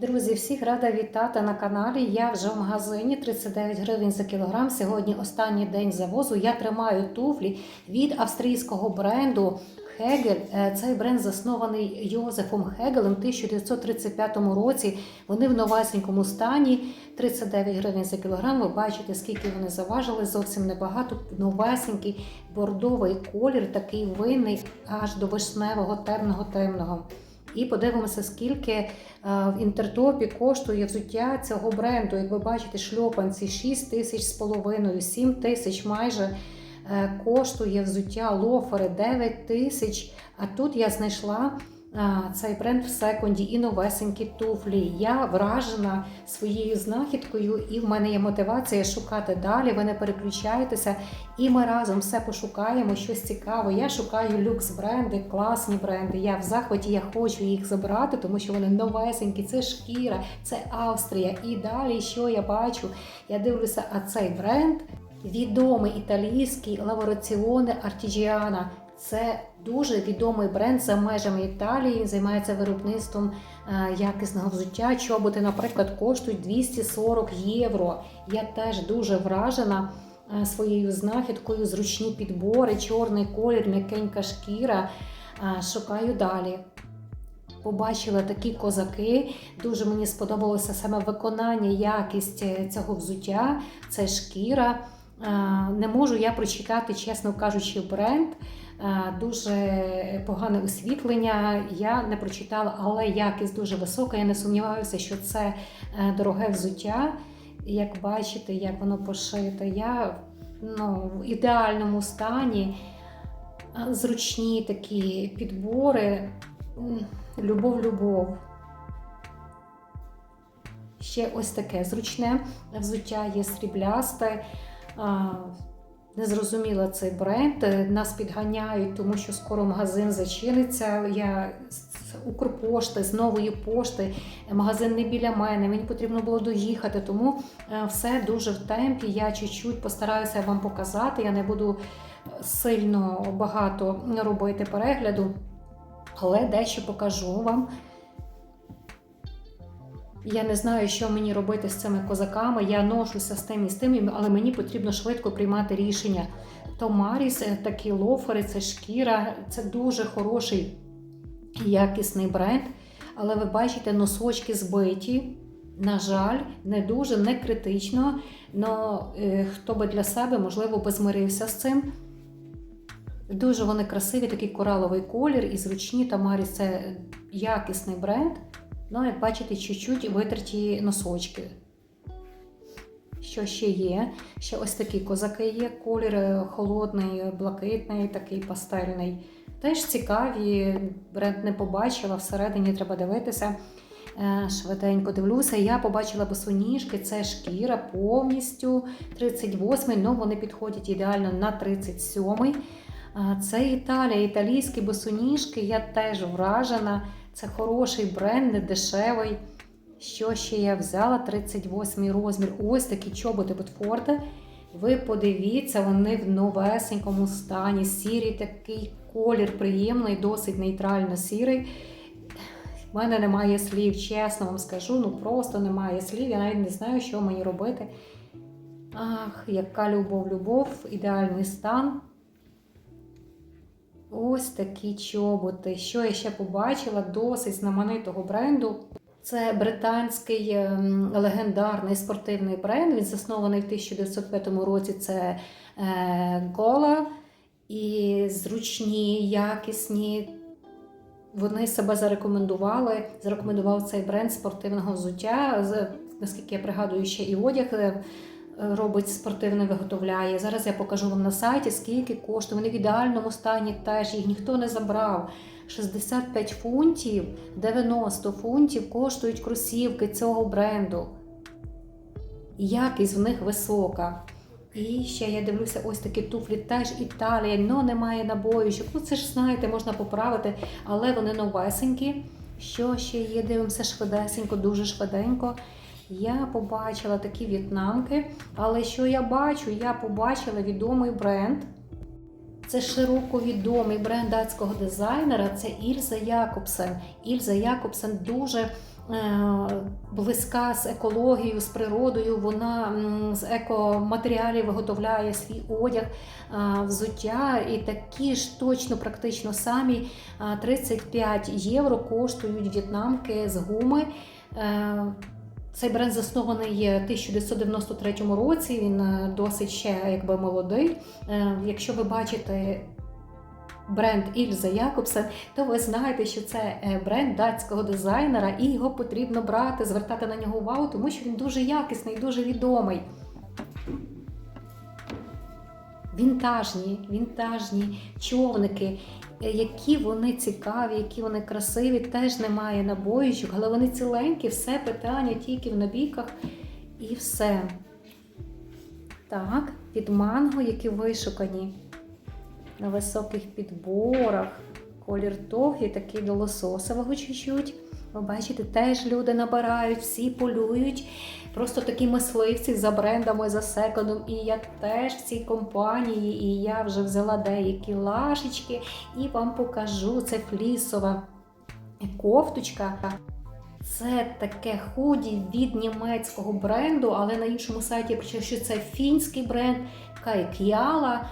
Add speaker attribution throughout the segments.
Speaker 1: Друзі, всіх рада вітати на каналі. Я вже в магазині 39 гривень за кілограм. Сьогодні останній день завозу. Я тримаю туфлі від австрійського бренду Хегель. Цей бренд заснований Йозефом Хегелем в 1935 році. Вони в новесенькому стані. 39 гривень за кілограм. Ви бачите, скільки вони заважили. Зовсім небагато. Новесенький бордовий колір, такий винний аж до вишневого темного темного. І подивимося, скільки е, в інтертопі коштує взуття цього бренду. Як ви бачите, шльопанці 6 тисяч з половиною, 7 тисяч майже е, коштує взуття лофери 9 тисяч. А тут я знайшла цей бренд в секунді і новесенькі туфлі. Я вражена своєю знахідкою, і в мене є мотивація шукати далі. Ви не переключайтеся, і ми разом все пошукаємо, щось цікаве. Я шукаю люкс бренди, класні бренди. Я в захваті, я хочу їх забрати, тому що вони новесенькі. Це шкіра, це Австрія. І далі, що я бачу? Я дивлюся, а цей бренд відомий італійський лавораціоне Артіджіана. Це дуже відомий бренд за межами Італії. Займається виробництвом е, якісного взуття. Чоботи, наприклад, коштують 240 євро. Я теж дуже вражена е, своєю знахідкою, зручні підбори, чорний колір, м'якенька шкіра. Е, Шукаю далі. Побачила такі козаки. Дуже мені сподобалося саме виконання, якість цього взуття. Це шкіра. Не можу я прочитати, чесно кажучи, бренд. Е, Дуже погане освітлення. Я не прочитала, але якість дуже висока. Я не сумніваюся, що це е, дороге взуття. Як бачите, як воно пошите. Я ну, в ідеальному стані. Е, Зручні такі підбори. Любов, любов. Ще ось таке зручне взуття є сріблясте. Незрозуміла цей бренд. Е, Нас підганяють, тому що скоро магазин зачиниться. Я з Укрпошти, з нової пошти. Магазин не біля мене. Мені потрібно було доїхати, тому е, все дуже в темпі. Я чуть-чуть постараюся вам показати. Я не буду сильно багато робити перегляду, але дещо покажу вам. Я не знаю, що мені робити з цими козаками. Я ношуся з тим і з тим, але мені потрібно швидко приймати рішення. То Маріс, е, такі лофери, це шкіра, це дуже хороший якісний бренд. Але ви бачите, носочки збиті. На жаль, не дуже, не критично. Але хто би для себе, можливо, би змирився з цим. Дуже вони красиві, такий кораловий колір і зручні. Тамарі це якісний бренд. Ну, як бачите, чуть-чуть витерті носочки. Що ще є? Ще ось такі козаки є. Колір холодний, блакитний, такий пастельний. Теж цікаві. Бренд не побачила, всередині треба дивитися. Е, Швиденько дивлюся. Я побачила босоніжки, це шкіра повністю 38-й, але вони підходять ідеально на 37-й. Е, Це Італія, італійські босоніжки. Я теж вражена. Це хороший бренд, не дешевий. Що ще я взяла? 38 розмір. Ось такі чоботи Ботфорда. Ви подивіться, вони в новесенькому стані. Сірий такий колір приємний, досить нейтрально сірий. У мене немає слів, чесно вам скажу, ну просто немає слів. Я навіть не знаю, що мені робити. Ах, яка любов, любов, ідеальний стан. Ось такі чоботи. Що я ще побачила? Досить знаменитого бренду. Це британський ем, легендарний спортивний бренд. Він заснований в 1905 році. Це е, Гола. І зручні, якісні. Вони себе зарекомендували. Зарекомендував цей бренд спортивного взуття. Наскільки я пригадую, ще і одяг е, робить спортивне, виготовляє. Зараз я покажу вам на сайті, скільки коштує. Вони в ідеальному стані теж їх ніхто не забрав. 65 фунтів, 90 фунтів коштують кросівки цього бренду. Якість в них висока. І ще я дивлюся, ось такі туфлі теж Італія, але немає набоїчок. Ну це ж знаєте, можна поправити, але вони новесенькі. Що ще є? Дивимося швидесенько, дуже швиденько. Я побачила такі в'єтнамки, але що я бачу? Я побачила відомий бренд. Це широко відомий бренд датського дизайнера. Це Ільза Якобсен. Ільза Якобсен дуже е, близька з екологією, з природою. Вона з екоматеріалів виготовляє свій одяг, е, взуття, і такі ж точно практично самі е, 35 євро коштують в'єтнамки з гуми. Цей бренд заснований в 1993 році. Він е, досить ще якби молодий. Е, Якщо ви бачите бренд Ільза Якобсен, то ви знаєте, що це е, бренд датського дизайнера, і його потрібно брати, звертати на нього увагу, тому що він дуже якісний, дуже відомий. Вінтажні, вінтажні човники, які вони цікаві, які вони красиві, теж немає набоїчок, але вони ціленькі, все питання тільки в набійках і все. Так, від манго, які вишукані на високих підборах. Колір довгий, такий до лососового чуть-чуть. Ви бачите, теж люди набирають, всі полюють. Просто такі мисливці за брендами, за секондом. І я теж в цій компанії, і я вже взяла деякі лашечки і вам покажу. Це флісова кофточка. Це таке худі від німецького бренду, але на іншому сайті я прочитала, що це фінський бренд Кайк'яла.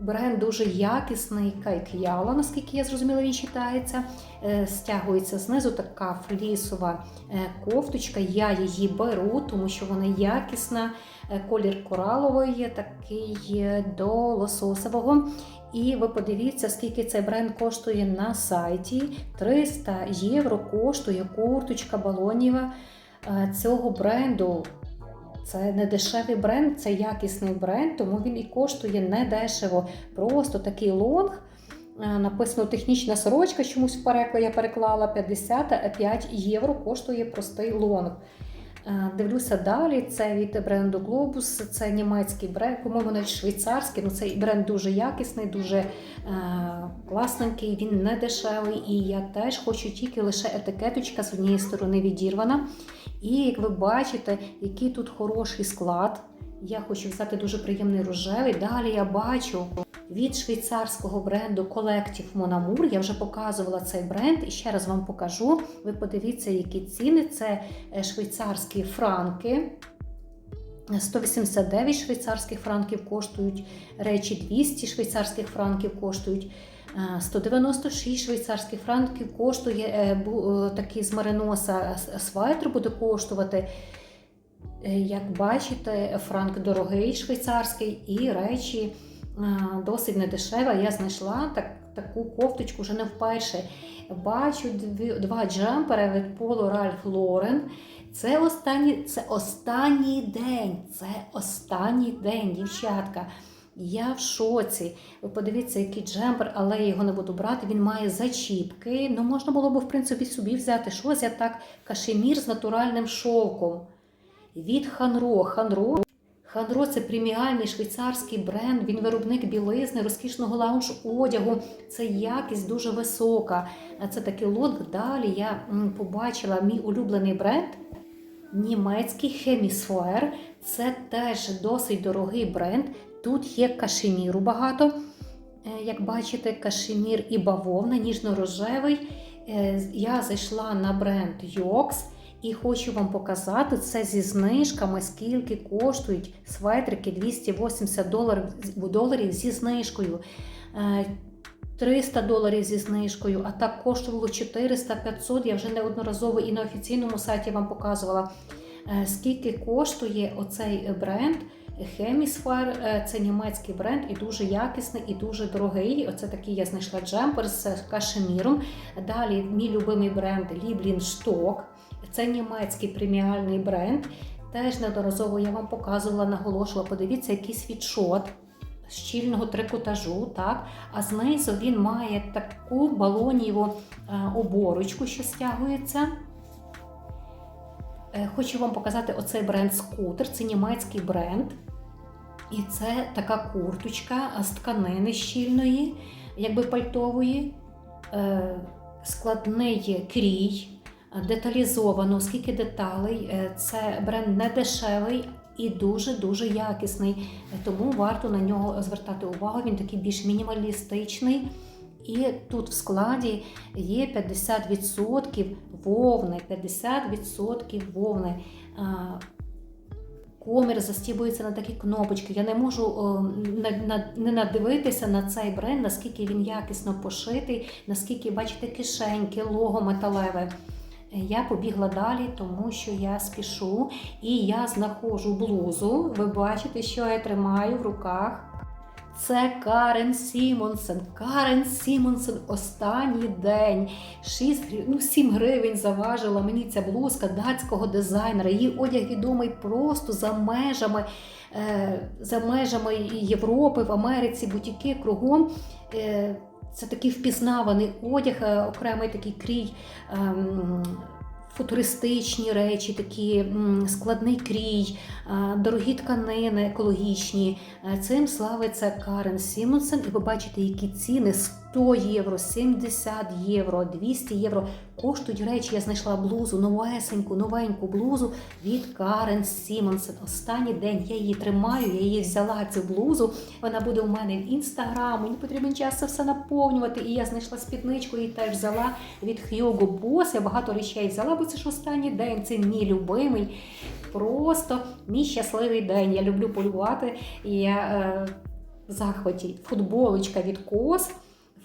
Speaker 1: Бренд дуже якісний Кайк'яла, наскільки я зрозуміла, він читається. Е, Стягується знизу така флісова е, кофточка. Я її беру, тому що вона якісна. Е, Колір кораловий, є такий до лососового. І ви подивіться, скільки цей бренд коштує на сайті. 300 євро коштує курточка балонєва е, цього бренду. Це не дешевий бренд, це якісний бренд, тому він і коштує не дешево. Просто такий лонг. е, Написано технічна сорочка, чомусь в я переклала 55 євро коштує простий лонг. Е, Дивлюся далі. Це від бренду Globus, це німецький бренд, по-моєму, навіть швейцарський. Ну, цей бренд дуже якісний, дуже е, класненький, він не дешевий. І я теж хочу тільки лише етикеточка з однієї сторони відірвана. І як ви бачите, який тут хороший склад. Я хочу взяти дуже приємний рожевий. Далі я бачу від швейцарського бренду Collective Mon Amour. Я вже показувала цей бренд і ще раз вам покажу. Ви подивіться, які ціни. Це е, швейцарські франки. 189 швейцарських франків коштують речі, 200 швейцарських франків коштують. Е, 196 швейцарських франків коштує е, е, такий з мариноса свайтер буде коштувати. Е, Як бачите, франк дорогий швейцарський і речі е, досить недешеві. Я знайшла так, таку кофточку вже не вперше. Бачу дві, два джемпери від Polo Ralph Lauren. Це останній, це останній день. Це останній день, дівчатка. Я в шоці. Ви подивіться, який джемпер, але я його не буду брати. Він має зачіпки. Ну, можна було б, в принципі, собі взяти щось, я так кашемір з натуральним шовком. Від Ханро. Ханро. Ханро це преміальний швейцарський бренд. Він виробник білизни, розкішного лаунж одягу. Це якість дуже висока. А Це такий лонг. Далі я побачила мій улюблений бренд. Німецький Хемісфер. Це теж досить дорогий бренд. Тут є кашеміру багато. Е, Як бачите, кашемір і бавовна, ніжно-рожевий. Е, Я зайшла на бренд Йокс і хочу вам показати це зі знижками, скільки коштують светрики 280 доларів, доларів зі знижкою. Е, 300 доларів зі знижкою, а так коштувало 400-500. Я вже неодноразово і на офіційному сайті вам показувала, е, скільки коштує оцей бренд. Хемісфер це німецький бренд і дуже якісний, і дуже дорогий. Оце такий я знайшла джемпер з кашеміром. Далі мій любимий бренд Stock. Це німецький преміальний бренд. Теж неодноразово я вам показувала, наголошувала. Подивіться, який світшот щільного трикотажу, так? А знизу він має таку балоніву е, оборочку, що стягується. Е, Хочу вам показати оцей бренд скутер. Це німецький бренд. І це така курточка з тканини щільної, якби пальтової, Е, складний крій, деталізовано, скільки деталей. Е, Це бренд не дешевий, і дуже-дуже якісний. Тому варто на нього звертати увагу. Він такий більш мінімалістичний. І тут в складі є 50% вовни, 50% вовни. Комір застібується на такі кнопочки. Я не можу на, не надивитися на цей бренд, наскільки він якісно пошитий, наскільки, бачите, кишеньки, лого металеве. Я побігла далі, тому що я спішу і я знаходжу блузу. Ви бачите, що я тримаю в руках. Це Карен Сімонсен. Карен Сімонсен останній день. 6, грив- ну, 7 гривень заважила мені ця блузка датського дизайнера. Її одяг відомий просто за межами, е, за межами Європи, в Америці, бутіки кругом. Е, це такий впізнаваний одяг, е, окремий такий крій. ем, Футуристичні речі, такі складний крій, е, дорогі тканини екологічні. Е, Цим славиться Карен Сімонсен. І ви бачите, які ціни 100 євро, 70 євро, 200 євро. Коштують речі. Я знайшла блузу, новесеньку, новеньку блузу від Карен Сімонсен. Останній день я її тримаю, я її взяла цю блузу. Вона буде у мене в інстаграм. Мені потрібен час це все наповнювати. І я знайшла спідничку і теж взяла від Hugo Boss. Я багато речей взяла, бо це ж останній день. Це мій любимий. Просто мій щасливий день. Я люблю полювати. І я е, в захваті. Футболочка від Кос.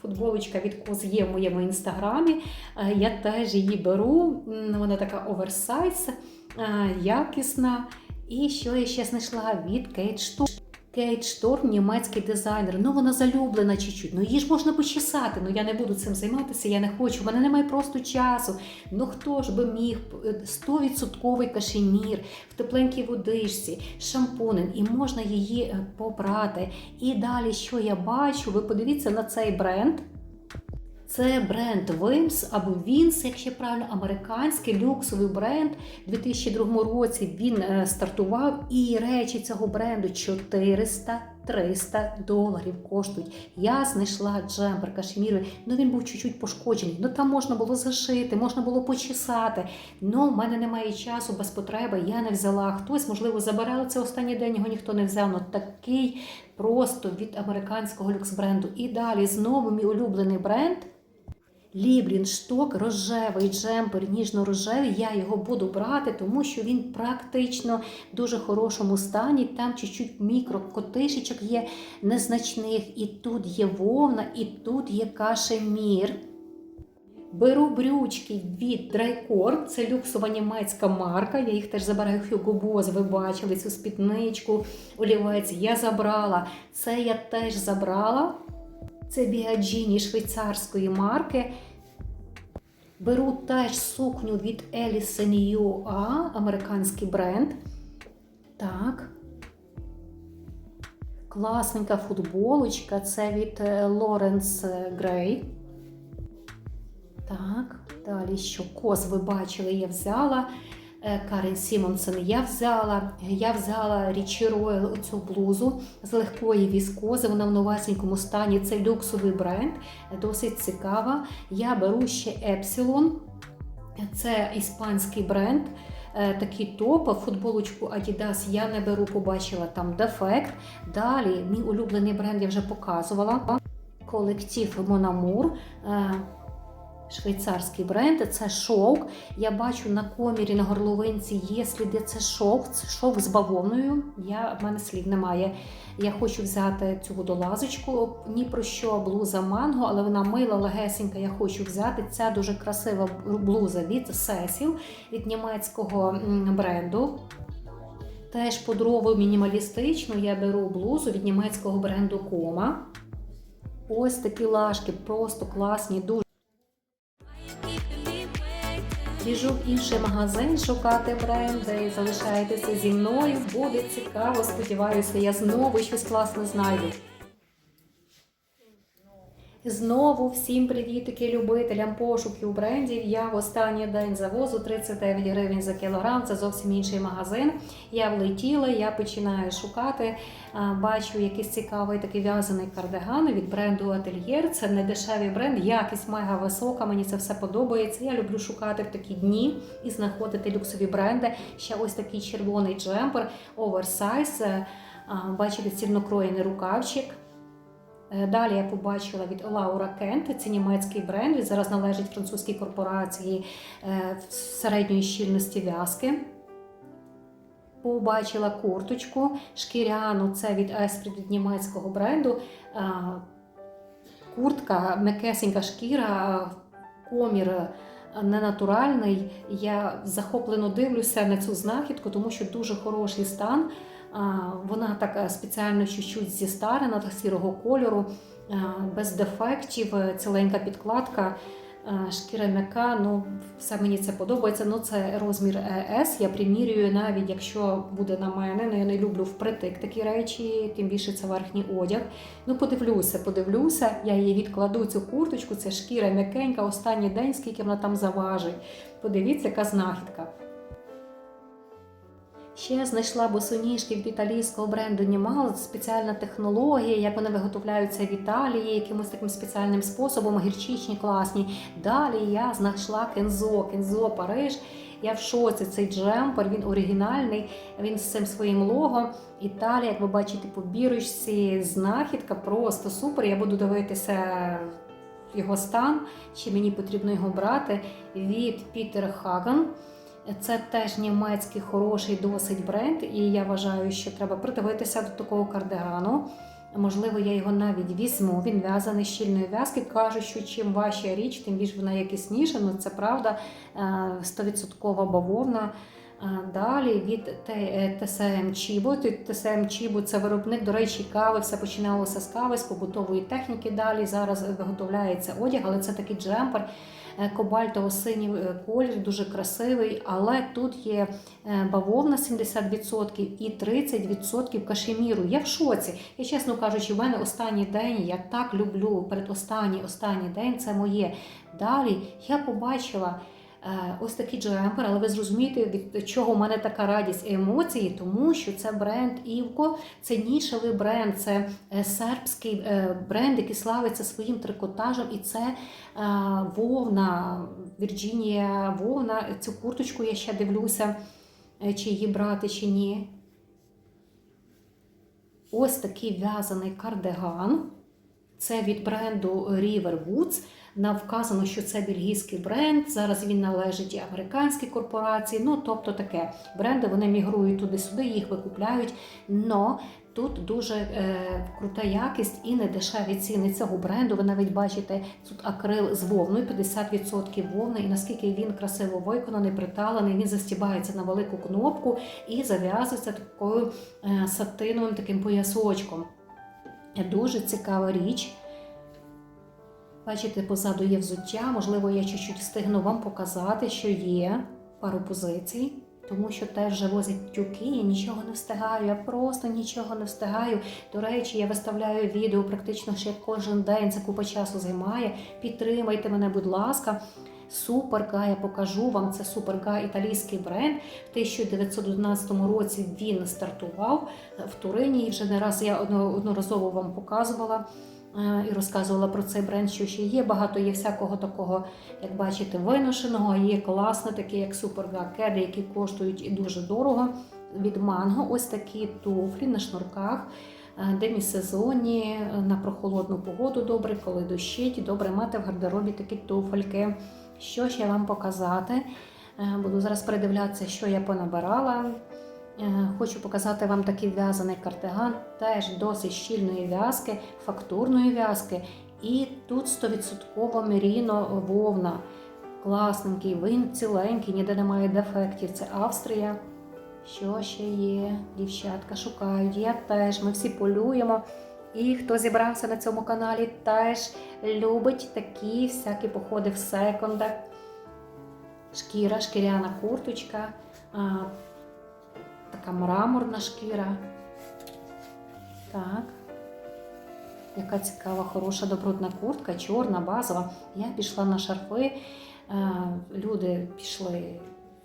Speaker 1: Футболочка від Коз є в моєму інстаграмі. Е, Я теж її беру. Вона така оверсайз, е, якісна. І що я ще знайшла від Кейт Шторм. Кейт Шторм, німецький дизайнер. Ну вона залюблена чуть-чуть. Ну її ж можна почесати. Ну я не буду цим займатися, я не хочу. У мене немає просто часу. Ну хто ж би міг? Е, 100% кашемір в тепленькій водичці, шампунем, і можна її е, попрати. І далі, що я бачу, ви подивіться на цей бренд. Це бренд Вимс або Вінс, якщо правильно, американський люксовий бренд. У 2002 році він е, стартував, і речі цього бренду 400-300 доларів коштують. Я знайшла джемпер кашеміровий, ну він був чуть-чуть пошкоджений. Ну там можна було зашити, можна було почесати. Ну, в мене немає часу без потреби. Я не взяла. Хтось, можливо, забирали це останній день, його ніхто не взяв. Ну такий просто від американського люкс-бренду. І далі знову мій улюблений бренд. Лібліншток, рожевий джемпер, ніжно-рожевий. Я його буду брати, тому що він практично в дуже хорошому стані. Там чуть-чуть мікрокотишечок є незначних. І тут є вовна, і тут є кашемір. Беру брючки від Драйкор, це люксова німецька марка. Я їх теж забираю Hugo Boss, ви бачили цю спідничку, олівець. Я забрала. Це я теж забрала. Це біаджіні швейцарської марки. Беру теж сукню від Ellison UA, американський бренд. Так. Класненька футболочка. Це від е, Lawrence Gray. Так, далі що кос ви бачили, я взяла. Е, Карен Сімонсен я взяла. Я взяла Річі Ройл цю блузу з легкої віскози. Вона в новесенькому стані. Це люксовий бренд, досить цікава. Я беру ще Epsilon. Це іспанський бренд. Е, Такий топ, футболочку Adidas я не беру, побачила там дефект. Далі мій улюблений бренд я вже показувала. Колектив Монамур. Швейцарський бренд, це шовк. Я бачу на комірі на горловинці є сліди. Це шовк, це шовк з бавовною. Я, в мене слів немає. Я хочу взяти цю водолазочку. Ні про що блуза манго, але вона мила, легесенька. Я хочу взяти. Ця дуже красива блуза від Сесів, від німецького бренду. Теж подрову мінімалістичну я беру блузу від німецького бренду Кома. Ось такі лашки, просто класні, дуже. Біжу в інший магазин шукати бренди. Залишайтеся зі мною. Буде цікаво. Сподіваюся, я знову щось класне знайду. Знову всім привітики любителям пошуків брендів. Я в останній день завозу 39 гривень за кілограм. Це зовсім інший магазин. Я влетіла, я починаю шукати. Бачу якийсь цікавий такий в'язаний кардиган від бренду Atelier. Це не дешевий бренд, якість мега висока. Мені це все подобається. Я люблю шукати в такі дні і знаходити люксові бренди. Ще ось такий червоний джемпер, оверсайз. Е, Бачите, цільнокроєний рукавчик. Е, Далі я побачила від Laura Kent, це німецький бренд. Він зараз належить французькій корпорації е, середньої щільності в'язки. Побачила курточку шкіряну, це від Esprit від німецького бренду. Е, Куртка, м'якесенька шкіра, комір ненатуральний. Я захоплено дивлюся на цю знахідку, тому що дуже хороший стан. Вона так е, спеціально чуть-чуть зістарена, так сірого кольору, е, без дефектів, е, ціленька підкладка, шкіра м'яка. Ну, все мені це подобається. Ну, це розмір S. Я примірюю навіть, якщо буде на мене. Ну, я не люблю впритик такі речі, тим більше це верхній одяг. Ну, подивлюся, подивлюся. Я її відкладу цю курточку, це шкіра м'якенька, останній день, скільки вона там заважить. Подивіться, яка знахідка. Ще знайшла босоніжки від італійського бренду Німал, спеціальна технологія, як вони виготовляються в Італії, якимось таким спеціальним способом, гірчичні класні. Далі я знайшла Кензо, Кензо Париж. Я в шоці цей джемпер, він оригінальний, він з цим своїм лого. Італія, як ви бачите, по бірочці, знахідка просто супер. Я буду дивитися його стан, чи мені потрібно його брати від Пітер Хаген. Це теж німецький хороший досить бренд, і я вважаю, що треба придивитися до такого кардигану. Можливо, я його навіть візьму. Він в'язаний щільної в'язки. Кажуть, що чим важча річ, тим більш вона якісніша. Ну це правда, 100% бавовна. Далі від ТСМ Чібо. ТСМ Чібо це виробник, до речі, кави. Все починалося з кави, з побутової техніки. Далі зараз виготовляється одяг, але це такий джемпер. Кобальтово-синій е, колір, дуже красивий, але тут є е, бавовна 70% і 30% кашеміру. Я в шоці. І, чесно кажучи, в мене останній день, я так люблю, передостанній останній день це моє. Далі я побачила. Е, ось такий джемпер, але ви зрозумієте, від чого в мене така радість і емоції, тому що це бренд Івко, це нішевий бренд, це е, сербський е, бренд, який славиться своїм трикотажем, і це вовна, Вірджинія вовна. Цю курточку я ще дивлюся, чи її брати, чи ні. Ось такий в'язаний кардиган. Це від бренду River Woods. Нам вказано, що це бельгійський бренд. Зараз він належить і американській корпорації. Ну, тобто таке бренди вони мігрують туди-сюди, їх викупляють. Но тут дуже е, крута якість і не дешеві ціни цього бренду. Ви навіть бачите тут акрил з вовною, 50% вовни, і наскільки він красиво виконаний, приталений, він застібається на велику кнопку і зав'язується такою е, сатиновим таким поясочком. Дуже цікава річ. Бачите, позаду є взуття, можливо, я чуть-чуть встигну вам показати, що є пару позицій, тому що теж вже возять тюки, я нічого не встигаю, я просто нічого не встигаю. До речі, я виставляю відео практично ще кожен день, це купа часу займає. Підтримайте мене, будь ласка. Суперга, я покажу вам, це Суперга італійський бренд. В 1911 році він стартував в Турині і вже не раз я одноразово вам показувала. Е, і розказувала про цей бренд, що ще є. Багато є всякого такого, як бачите, виношеного, є класне, такі як Superga кеди, які коштують і дуже дорого. Від манго ось такі туфлі на шнурках. е, Демісезонні, е, на прохолодну погоду добре, коли дощить, добре мати в гардеробі такі туфельки. Що ще вам показати? Буду зараз передивлятися, що я понабирала. Е, Хочу показати вам такий в'язаний кардиган, теж досить щільної в'язки, фактурної в'язки. І тут 100% меріно вовна. Класненький, він ціленький, ніде немає дефектів. Це Австрія. Що ще є? Дівчатка шукають. Я теж. Ми всі полюємо. І хто зібрався на цьому каналі, теж любить такі всякі походи в секондах. Шкіра, шкіряна курточка. Така мраморна шкіра. Так. Яка цікава, хороша добротна куртка, чорна, базова. Я пішла на шарфи, е, люди пішли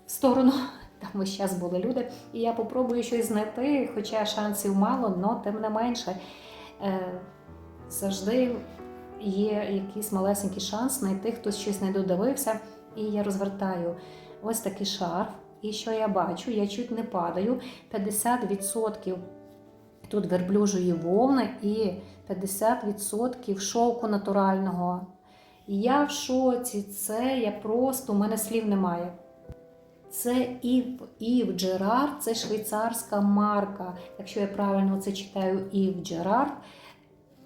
Speaker 1: в сторону, там весь час були люди. І я попробую щось знайти, хоча шансів мало, але тим не менше. Е, Завжди є якийсь малесенький шанс знайти, хтось щось не додивився. І я розвертаю ось такий шарф. І що я бачу? Я чуть не падаю. 50% тут верблюжої вовни і 50% шовку натурального. І я в шоці, це я просто, у мене слів немає. Це Ів, Ів Джерард, це швейцарська марка. Якщо я правильно це читаю, Ів Джерард.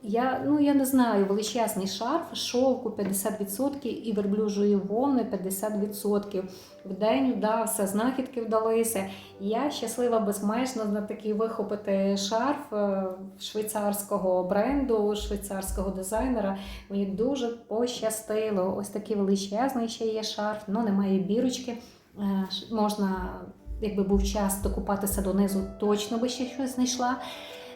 Speaker 1: Я, ну, я не знаю, величезний шарф, шовку 50% і верблюжої вовни 50%. В день вдався, знахідки вдалися. Я щаслива безмежно на такий вихопити шарф е, швейцарського бренду, швейцарського дизайнера. Мені дуже пощастило. Ось такий величезний ще є шарф, ну немає бірочки. Е, Можна, якби був час докупатися донизу, точно би ще щось знайшла.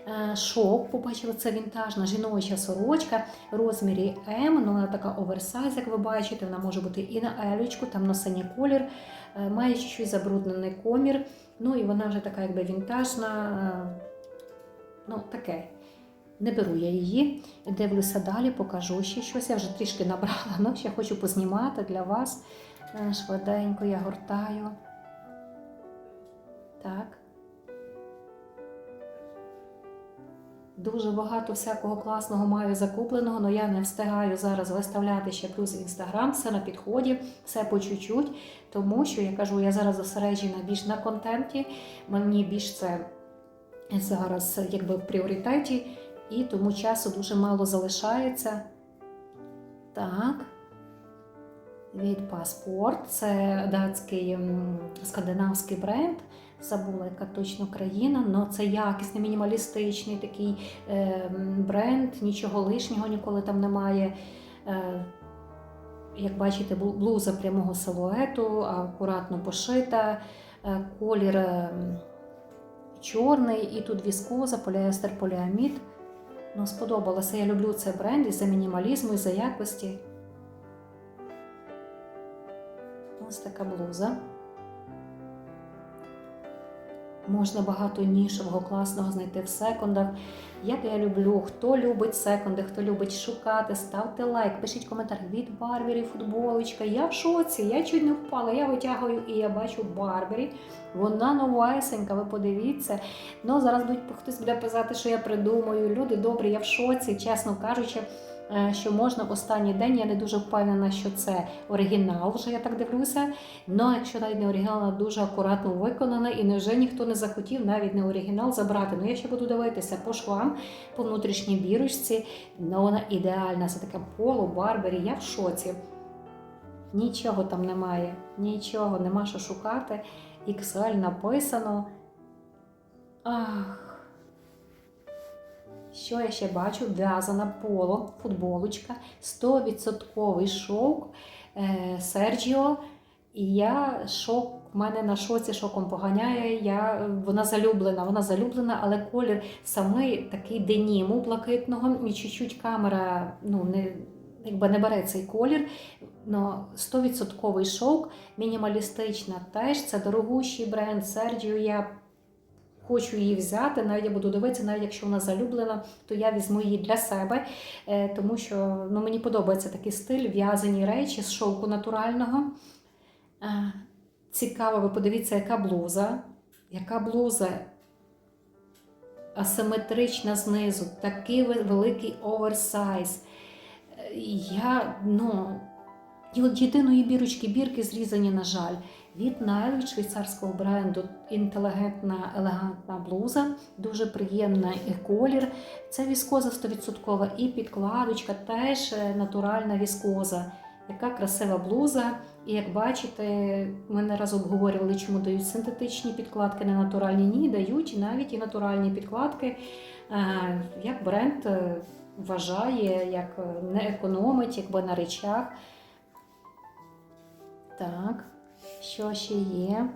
Speaker 1: Е, Шов, побачила, це вінтажна жіноча сорочка в розмірі М, ну вона така оверсайз, як ви бачите, вона може бути і на елючку, там синій колір, е, має чуть-чуть забруднений комір. Ну і вона вже така якби вінтажна, е, ну таке. Не беру я її, дивлюся далі, покажу ще щось. Я вже трішки набрала, ну ще хочу познімати для вас. Швиденько я гортаю. Так. Дуже багато всякого класного маю закупленого, але я не встигаю зараз виставляти ще плюс інстаграм, все на підході, все по чуть-чуть. Тому що я кажу, я зараз зосереджена більш на контенті, мені більш це зараз якби в пріоритеті, і тому часу дуже мало залишається. Так. Від паспорт, це датський скандинавський бренд. Забула, яка точно країна, але це якісний, мінімалістичний такий е, бренд, нічого лишнього ніколи там немає. Е, як бачите, блуза прямого силуету, акуратно пошита, е, колір чорний, і тут віскоза, поліестер, поліамід. Ну, сподобалося. Я люблю цей бренд із-за мінімалізму, із-за якості. Ось така блуза. Можна багато нішевого, класного знайти в секондах. Як я люблю, хто любить секонди, хто любить шукати, ставте лайк, пишіть коментар від Барбері, футболочка. Я в шоці, я чуть не впала. Я витягую і я бачу Барбері. Вона новесенька, ви подивіться. Ну зараз будуть хтось буде писати, що я придумаю. Люди добрі, я в шоці, чесно кажучи. Е, Що можна в останній день, я не дуже впевнена, що це оригінал, вже я так дивлюся. Ну, якщо навіть не оригінал, вона дуже акуратно виконана, і невже ніхто не захотів навіть не оригінал забрати. Ну я ще буду дивитися по швам, по внутрішній бірочці. Ну вона ідеальна, це таке поло, барбері. Я в шоці. Нічого там немає, нічого, нема що шукати. XL написано. Ах. Що я ще бачу? В'язана поло, футболочка, 100% шовк е, Серджіо. І я шок, в мене на шоці шоком поганяє. Я, вона залюблена, вона залюблена, але колір самий такий деніму блакитного, і чуть-чуть камера ну, не, якби не бере цей колір. Но 100% шовк, мінімалістична теж. Це дорогущий бренд Серджіо. Я хочу її взяти, навіть я буду дивитися, навіть якщо вона залюблена, то я візьму її для себе, е, тому що ну, мені подобається такий стиль, в'язані речі з шовку натурального. Е, Цікаво, ви подивіться, яка блуза. Яка блуза асиметрична знизу, такий великий оверсайз. Е, Я, ну, єдиної бірочки, бірки зрізані, на жаль. Від Nile, швейцарського бренду, інтелігентна, елегантна блуза, дуже приємний колір. Це віскоза 100% і підкладочка теж е, натуральна віскоза. Яка красива блуза. І як бачите, ми не раз обговорювали, чому дають синтетичні підкладки, не натуральні. Ні, дають навіть і натуральні підкладки. Е, Як бренд е, вважає, як не економить, якби на речах. Так, що ще є?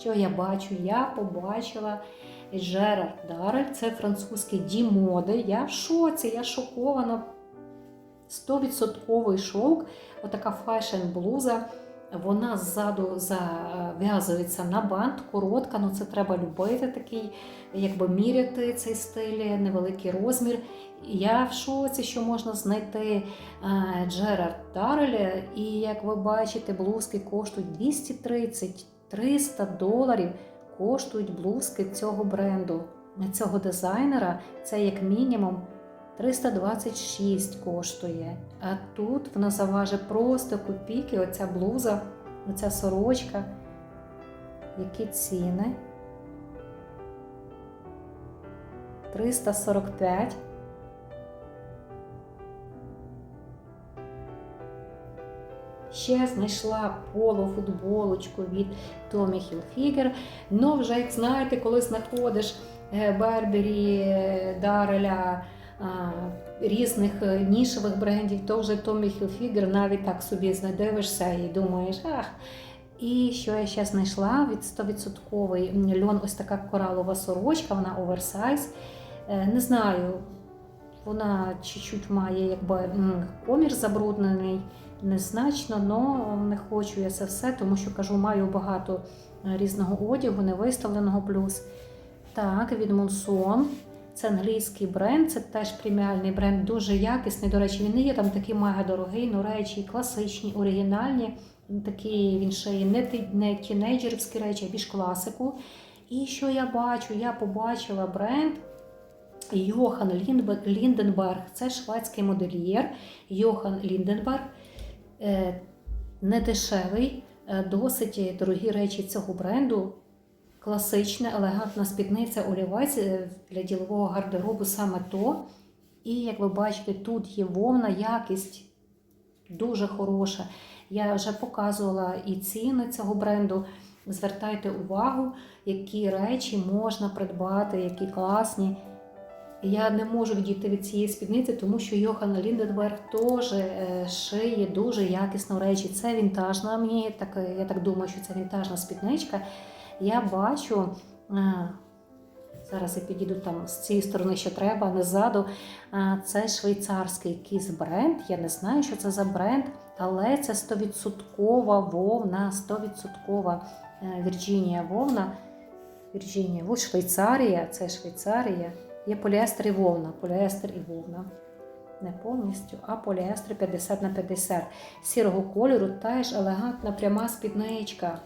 Speaker 1: Що я бачу? Я побачила Жерар Дарель, це французький ді моди. Я в шоці, я шокована. 100% шовк, отака фешн-блуза. Вона ззаду зав'язується на бант, коротка, ну це треба любити такий, якби міряти цей стиль, невеликий розмір. Я в шоці, що можна знайти е, Джерард Дарель, і як ви бачите, блузки коштують 230-300 доларів. Коштують блузки цього бренду, цього дизайнера. Це як мінімум 326 коштує. А тут вона заважить просто копійки, оця блуза, оця сорочка. Які ціни? 345. Ще знайшла полуфутболочку від Tommy Hilfiger. Ну, вже, як знаєте, коли знаходиш е, Барбері, е, Дареля, різних е, нішевих брендів, то вже Tommy Hilfiger навіть так собі знайдивишся і думаєш, ах. І що я ще знайшла від 100% льон, ось така коралова сорочка, вона оверсайз. Е, Не знаю, вона чуть-чуть має якби комір забруднений, незначно, але не хочу я це все, тому що кажу, маю багато е, різного одягу, не виставленого плюс. Так, від Monson. Це англійський бренд, це теж преміальний бренд, дуже якісний. До речі, він не є там такий мега дорогий, ну речі класичні, оригінальні. Такі він ще є не, не тінейджерівські речі, а більш класику. І що я бачу? Я побачила бренд Йохан Лінденберг. Це шведський модельєр Йохан Лінденберг. Е, Не дешевий, е, досить дорогі речі цього бренду. Класична, елегантна спідниця олівець е, для ділового гардеробу саме то. І як ви бачите, тут є вовна, якість дуже хороша. Я вже показувала і ціни цього бренду. Звертайте увагу, які речі можна придбати, які класні. Я не можу відійти від цієї спідниці, тому що Йохан Лінденберг теж е, шиє дуже якісно речі. Це вінтажна. Мені так, я так думаю, що це вінтажна спідничка. Я бачу. е, Зараз я підійду там з цієї сторони, що треба, а не ззаду. Це швейцарський якийсь бренд. Я не знаю, що це за бренд, але це 100% вовна, 100% е, Вірджинія вовна. Вірджинія, ось Швейцарія, це Швейцарія. Є поліестер і вовна, поліестер і вовна. Не повністю, а поліестер 50 на 50. Сірого кольору, теж елегантна пряма спідничка.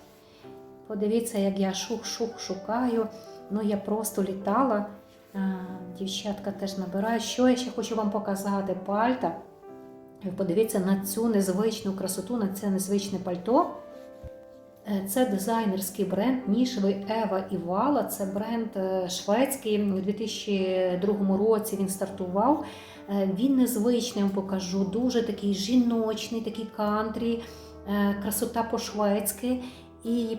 Speaker 1: Подивіться, як я шух-шух шукаю. Ну, я просто літала. Дівчатка теж набирають. Що я ще хочу вам показати? Пальта. Подивіться на цю незвичну красоту, на це незвичне пальто. Е, Це дизайнерський бренд нішевий Ева і Вала. Це бренд е, шведський. У 2002 році він стартував. Е, Він незвичний, вам покажу. Дуже такий жіночний, такий кантрі, красота по-шведськи. І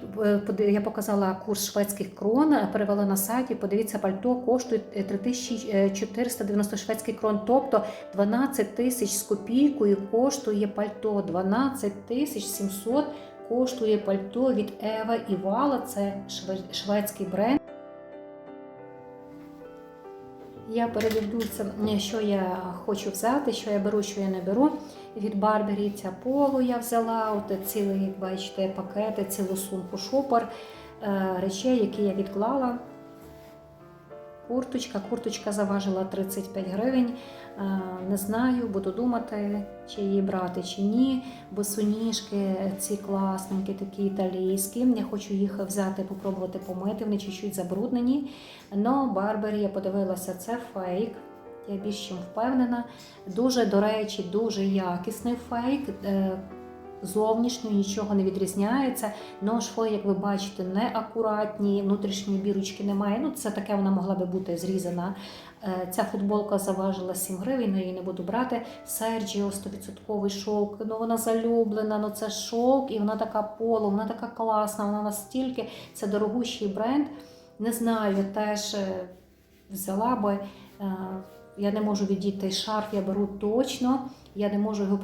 Speaker 1: е, я показала курс шведських крон, е, перевела на сайті. Подивіться, пальто коштує е, 3490 шведських крон, тобто 12 тисяч з копійкою коштує пальто. 12 тисяч 700 коштує пальто від Ева і Вала. Це шве- шведський бренд. Я передивлюся, що я хочу взяти, що я беру, що я не беру. Від Барбері ця полу я взяла, от цілий, як бачите, пакети, цілу сумку шопер е, речей, які я відклала. Курточка. Курточка заважила 35 гривень. Е, Не знаю, буду думати, чи її брати, чи ні. Бо суніжки ці класненькі, такі італійські. Я хочу їх взяти, попробувати помити. Вони чуть-чуть забруднені. Но Барбері я подивилася, це фейк. Я більш чим впевнена. Дуже, до речі, дуже якісний фейк. Е, Зовнішньо нічого не відрізняється. Но шви, як ви бачите, не акуратні, внутрішньої бірочки немає. Ну, це таке вона могла би бути зрізана. Е, Ця футболка заважила 7 гривень, але її не буду брати. Серджіо 100% шовк. Ну вона залюблена, ну це шовк, і вона така поло, вона така класна, вона настільки це дорогущий бренд. Не знаю, я теж е, взяла би. Я не можу відійти шарф, я беру точно. Я не можу його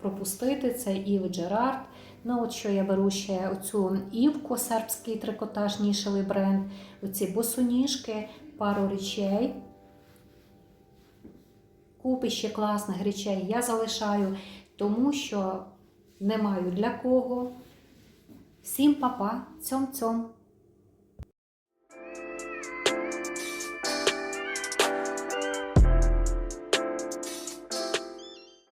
Speaker 1: пропустити. Це Ів Джерард. Ну, от що я беру ще оцю івку, сербський трикотаж, нішевий бренд, оці босоніжки, пару речей. Купи ще класних речей я залишаю, тому що не маю для кого. Всім папа, цьом-цьом.